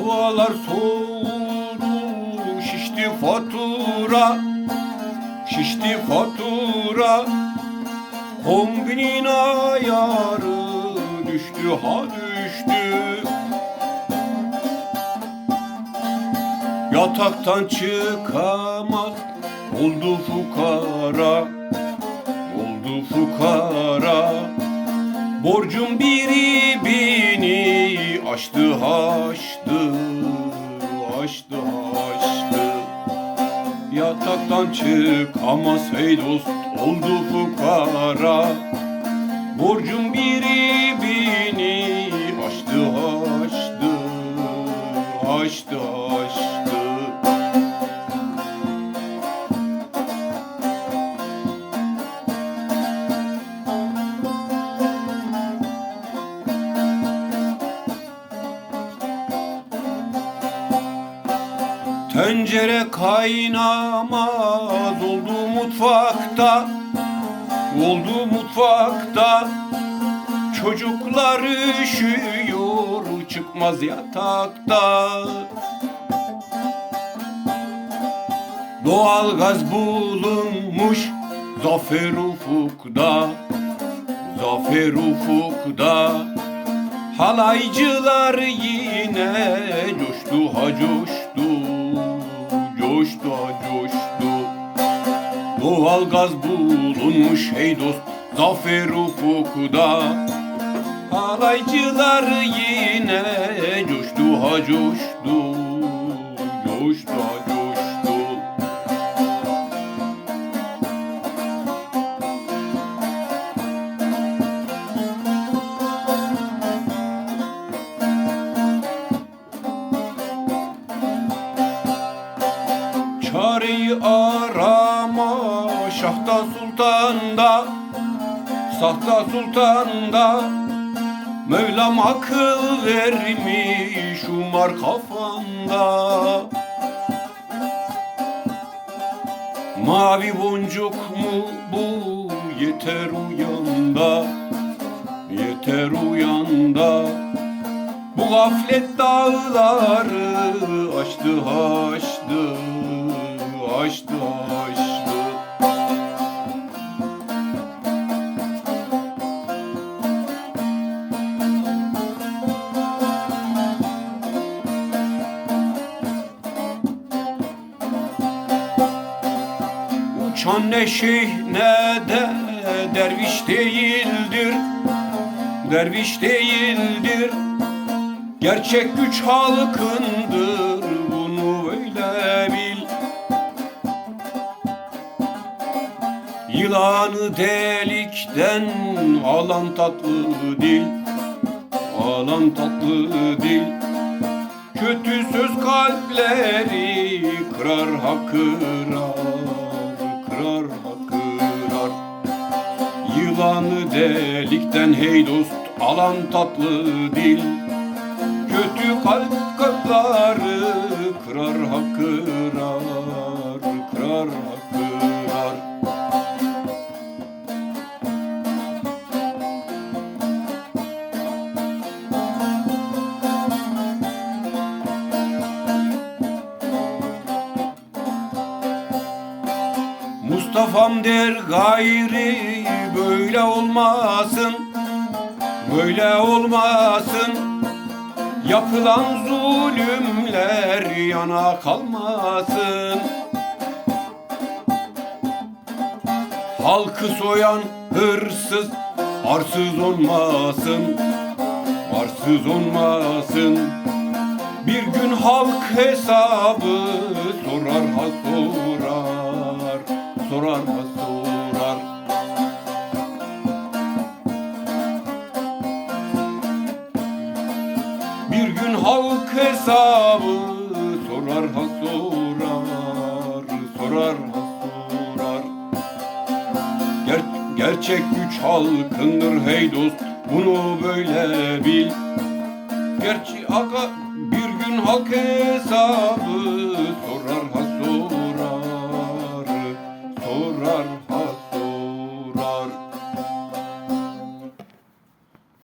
Havalar soğudu şişti fatura Şişti fatura. Kombinin ayarı düştü ha düştü. Yataktan çıkamaz oldu fukara Oldu fukara Borcum biri bini aştı haştı Aştı haştı. Yataktan çıkamaz hey dost oldu fukara. Borcum biri bini aştı haştı Aştı haştı Tencere kaynamaz oldu mutfakta Oldu mutfakta. Çocuklar üşüyor çıkmaz yatakta. Doğalgaz bulunmuş Zafer ufukda Zafer ufukda. Halaycılar yine coştu ha coştu Coştu coştu. Doğalgaz bulunmuş hey dost Zafer ufukda Halaycılar yine coştu ha coştu. Coştu ha coştu Çareyi arama Şahta Sultan'da Sahta Sultan'da. Mevlam akıl vermiş umar kafanda. Mavi boncuk mu bu? Yeter uyanda Yeter uyanda. Bu gaflet dağları aştı haştı Aştı haştı Uçan ne de derviş değildir Derviş değildir. Gerçek güç halkındır Yılanı delikten alan tatlı dil Alan tatlı dil. Kötü söz kalpleri kırar ha kırar Kırar ha kırar Yılanı delikten hey dost alan tatlı dil. Kötü kalp kalpları kırar ha kırar Kırar ha kırar Mustafa'm der gayri böyle olmasın Böyle olmasın. Yapılan zulümler yana kalmasın. Halkı soyan hırsız arsız olmasın Arsız olmasın. Bir gün halk hesabı sorar ha sorar Sorar sorar. Bir gün halk hesabı sorar ha sorar. Sorar ha sorar. Ger- gerçek güç halkındır hey dost bunu böyle bil. Gerçi aga bir gün halk hesabı